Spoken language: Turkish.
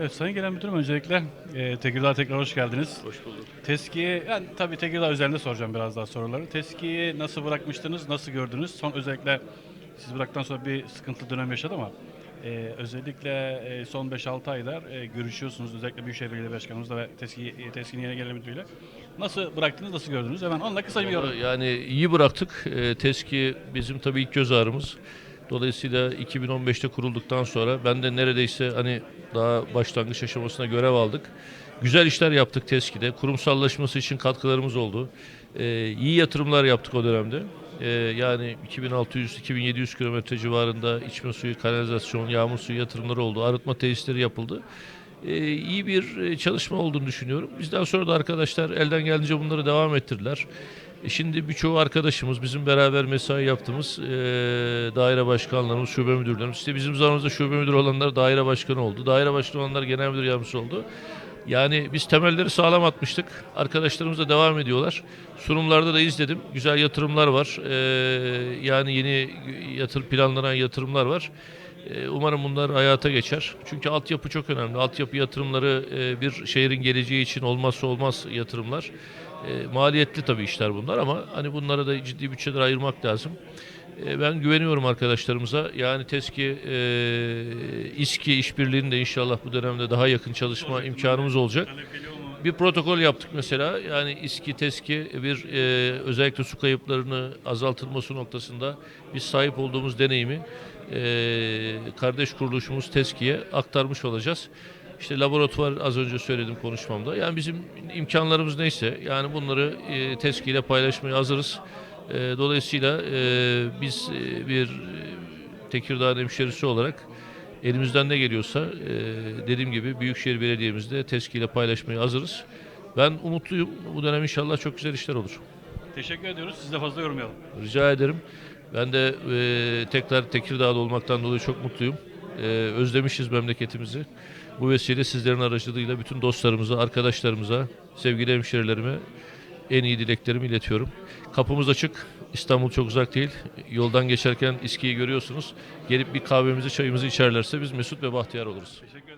Evet Sayın Genel Müdürüm öncelikle e, Tekirdağ tekrar hoş geldiniz. Hoş bulduk. Teskiyi, yani tabii Tekirdağ üzerinde soracağım biraz daha soruları. Teskiyi nasıl bırakmıştınız, nasıl gördünüz? Son özellikle siz bıraktıktan sonra bir sıkıntılı dönem yaşadı ama e, özellikle e, son 5-6 aylar e, görüşüyorsunuz özellikle Büyükşehir Belediye Başkanımızla ve Teski, Teski'nin yeni genel müdürüyle. Nasıl bıraktınız, nasıl gördünüz? Hemen onunla kısa bir yorum. Yani iyi bıraktık. Ee, TESKİ bizim tabii ilk göz ağrımız. Dolayısıyla 2015'te kurulduktan sonra ben de neredeyse hani daha başlangıç aşamasına görev aldık. Güzel işler yaptık TESKİ'de. Kurumsallaşması için katkılarımız oldu. Ee, iyi yatırımlar yaptık o dönemde. Ee, yani 2600-2700 kilometre civarında içme suyu, kanalizasyon, yağmur suyu yatırımları oldu. Arıtma tesisleri yapıldı. Ee, iyi bir e, çalışma olduğunu düşünüyorum. Bizden sonra da arkadaşlar elden geldiğince bunları devam ettirdiler. Şimdi birçoğu arkadaşımız bizim beraber mesai yaptığımız e, daire başkanlarımız, şube müdürlerimiz. İşte bizim zamanımızda şube müdürü olanlar daire başkanı oldu. Daire başkanı olanlar genel müdür yardımcısı oldu. Yani biz temelleri sağlam atmıştık. Arkadaşlarımız da devam ediyorlar. Sunumlarda da izledim. Güzel yatırımlar var. E, yani yeni yatır planlanan yatırımlar var. E, Umarım bunlar hayata geçer. Çünkü altyapı çok önemli. Altyapı yatırımları e, bir şehrin geleceği için olmazsa olmaz yatırımlar. E, maliyetli tabii işler bunlar ama hani bunlara da ciddi bütçeler ayırmak lazım. E, ben güveniyorum arkadaşlarımıza. Yani TESKİ, e, İSKİ işbirliğinde de inşallah bu dönemde daha yakın çalışma imkanımız olacak. Bir protokol yaptık mesela. Yani İSKİ, TESKİ bir e, özellikle su kayıplarını azaltılması noktasında biz sahip olduğumuz deneyimi e, kardeş kuruluşumuz TESKİ'ye aktarmış olacağız. İşte laboratuvar az önce söyledim konuşmamda. Yani bizim imkanlarımız neyse yani bunları e, TESKİ paylaşmaya hazırız. E, dolayısıyla e, biz e, bir e, Tekirdağ hemşerisi olarak elimizden ne geliyorsa e, dediğim gibi Büyükşehir Belediye'mizde TESKİ paylaşmaya hazırız. Ben umutluyum. Bu dönem inşallah çok güzel işler olur. Teşekkür ediyoruz. Siz de fazla yormayalım. Rica ederim. Ben de e, tekrar Tekirdağ'da olmaktan dolayı çok mutluyum. E, özlemişiz memleketimizi. Bu vesile sizlerin aracılığıyla bütün dostlarımıza, arkadaşlarımıza, sevgili hemşerilerime en iyi dileklerimi iletiyorum. Kapımız açık. İstanbul çok uzak değil. Yoldan geçerken İSKİ'yi görüyorsunuz. Gelip bir kahvemizi, çayımızı içerlerse biz mesut ve bahtiyar oluruz. Teşekkür